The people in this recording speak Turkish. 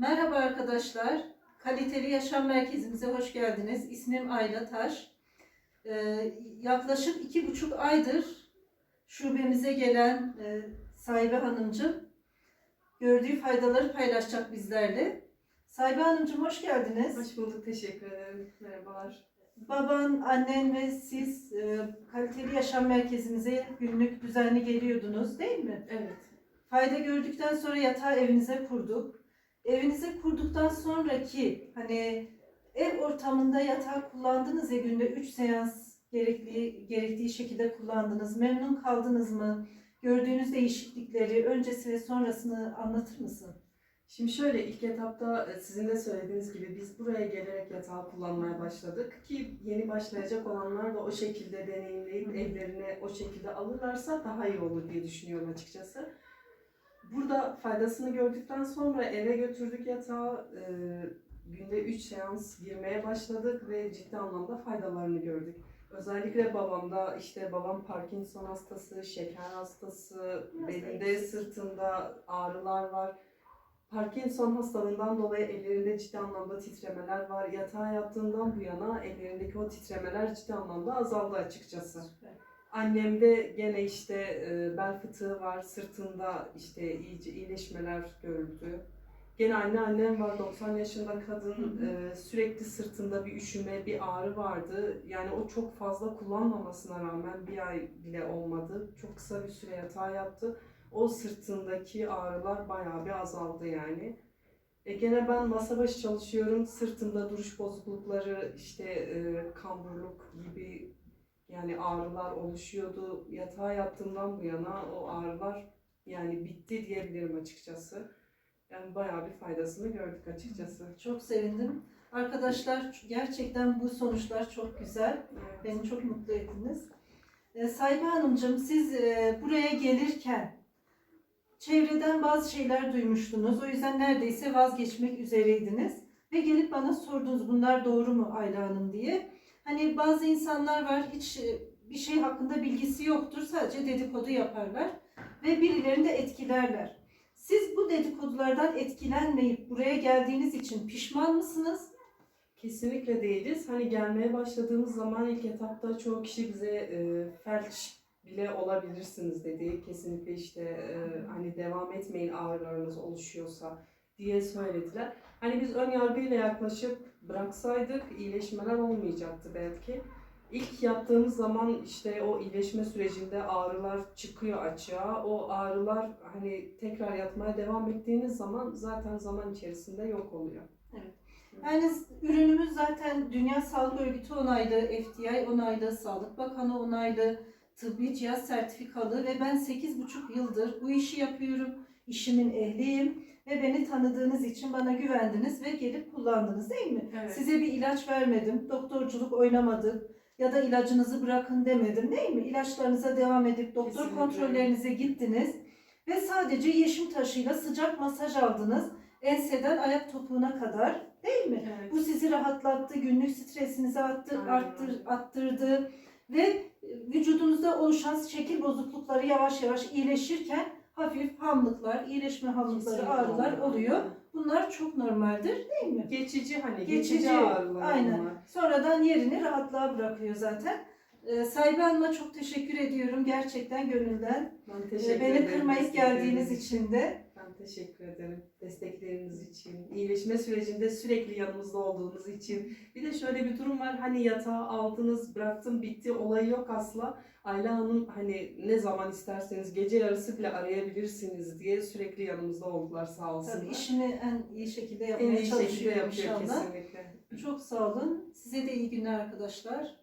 Merhaba arkadaşlar. Kaliteli Yaşam Merkezimize hoş geldiniz. İsmim Ayla Taş. Ee, yaklaşık iki buçuk aydır şubemize gelen e, sahibi hanımcığım gördüğü faydaları paylaşacak bizlerle. Sahibi hanımcığım hoş geldiniz. Hoş bulduk, teşekkür ederim. Merhabalar. Baban, annen ve siz e, Kaliteli Yaşam Merkezimize günlük düzenli geliyordunuz değil mi? Evet. Fayda gördükten sonra yatağı evinize kurduk. Evinize kurduktan sonraki hani ev ortamında yatağı kullandınız ya günde 3 seans gerekli gerektiği şekilde kullandınız. Memnun kaldınız mı? Gördüğünüz değişiklikleri öncesi ve sonrasını anlatır mısın? Şimdi şöyle ilk etapta e, sizin de söylediğiniz gibi biz buraya gelerek yatağı kullanmaya başladık ki yeni başlayacak olanlar da o şekilde deneyimleyip evlerine o şekilde alırlarsa daha iyi olur diye düşünüyorum açıkçası. Burada faydasını gördükten sonra eve götürdük yatağı. e, günde 3 seans girmeye başladık ve ciddi anlamda faydalarını gördük. Özellikle babamda işte babam Parkinson hastası, şeker hastası, Biraz belinde, sırtında ağrılar var. Parkinson hastalığından dolayı ellerinde ciddi anlamda titremeler var. Yatağa yattığından bu yana ellerindeki o titremeler ciddi anlamda azaldı açıkçası. Annemde gene işte e, bel fıtığı var, sırtında işte iyice iyileşmeler görüldü. Gene anne annem var 90 yaşında kadın e, sürekli sırtında bir üşüme, bir ağrı vardı. Yani o çok fazla kullanmamasına rağmen bir ay bile olmadı. Çok kısa bir süre yatağa yattı. O sırtındaki ağrılar bayağı bir azaldı yani. E gene ben masa başı çalışıyorum. Sırtımda duruş bozuklukları, işte e, kamburluk gibi yani ağrılar oluşuyordu. Yatağa yattığımdan bu yana o ağrılar yani bitti diyebilirim açıkçası. Yani bayağı bir faydasını gördük açıkçası. Çok sevindim. Arkadaşlar gerçekten bu sonuçlar çok güzel. Evet. Beni çok mutlu ettiniz. E, Sahibe Hanımcığım siz e, buraya gelirken çevreden bazı şeyler duymuştunuz. O yüzden neredeyse vazgeçmek üzereydiniz. Ve gelip bana sordunuz bunlar doğru mu Ayla Hanım diye. Hani bazı insanlar var hiç e, bir şey hakkında bilgisi yoktur. Sadece dedikodu yaparlar. Ve birilerini de etkilerler. Siz bu dedikodulardan etkilenmeyip buraya geldiğiniz için pişman mısınız? Kesinlikle değiliz. Hani gelmeye başladığımız zaman ilk etapta çoğu kişi bize e, felç bile olabilirsiniz dedi. Kesinlikle işte e, hani devam etmeyin ağrılarınız oluşuyorsa diye söylediler. Hani biz ön yargıyla yaklaşıp bıraksaydık iyileşmeler olmayacaktı belki. İlk yattığımız zaman işte o iyileşme sürecinde ağrılar çıkıyor açığa. O ağrılar hani tekrar yatmaya devam ettiğiniz zaman zaten zaman içerisinde yok oluyor. Yani ürünümüz zaten Dünya Sağlık Örgütü onaylı, FDI onaylı, Sağlık Bakanı onaylı, tıbbi cihaz sertifikalı ve ben 8,5 yıldır bu işi yapıyorum. İşimin ehliyim ve beni tanıdığınız için bana güvendiniz ve gelip kullandınız değil mi? Evet. Size bir ilaç vermedim, doktorculuk oynamadık ya da ilacınızı bırakın demedim değil mi? İlaçlarınıza devam edip doktor Kesinlikle. kontrollerinize gittiniz ve sadece yeşim taşıyla sıcak masaj aldınız. Enseden ayak topuğuna kadar değil mi? Evet. Bu sizi rahatlattı, günlük stresinizi Aynen. arttır, attırdı ve vücudunuzda oluşan şekil bozuklukları yavaş yavaş iyileşirken hafif hamlıklar, iyileşme hamlıkları, Kesinlikle ağrılar oluyor. oluyor. Bunlar çok normaldir değil mi? Geçici hani Geçici, geçici, ağrılar aynen. bunlar. Sonradan yerini rahatlığa bırakıyor zaten. Ee, Sahibi Hanım'a çok teşekkür ediyorum gerçekten gönülden. Ben Ee, teşekkür Beni ederim kırmayıp geldiğiniz için de. Teşekkür ederim destekleriniz için. İyileşme sürecinde sürekli yanımızda olduğunuz için. Bir de şöyle bir durum var. Hani yatağı aldınız, bıraktım, bitti. Olayı yok asla. Ayla Hanım hani ne zaman isterseniz gece yarısı bile arayabilirsiniz diye sürekli yanımızda oldular sağ olsunlar. Tabii işimi en iyi şekilde en yapmaya iyi şekilde çalışıyorum yapıyor inşallah. kesinlikle. Çok sağ olun. Size de iyi günler arkadaşlar.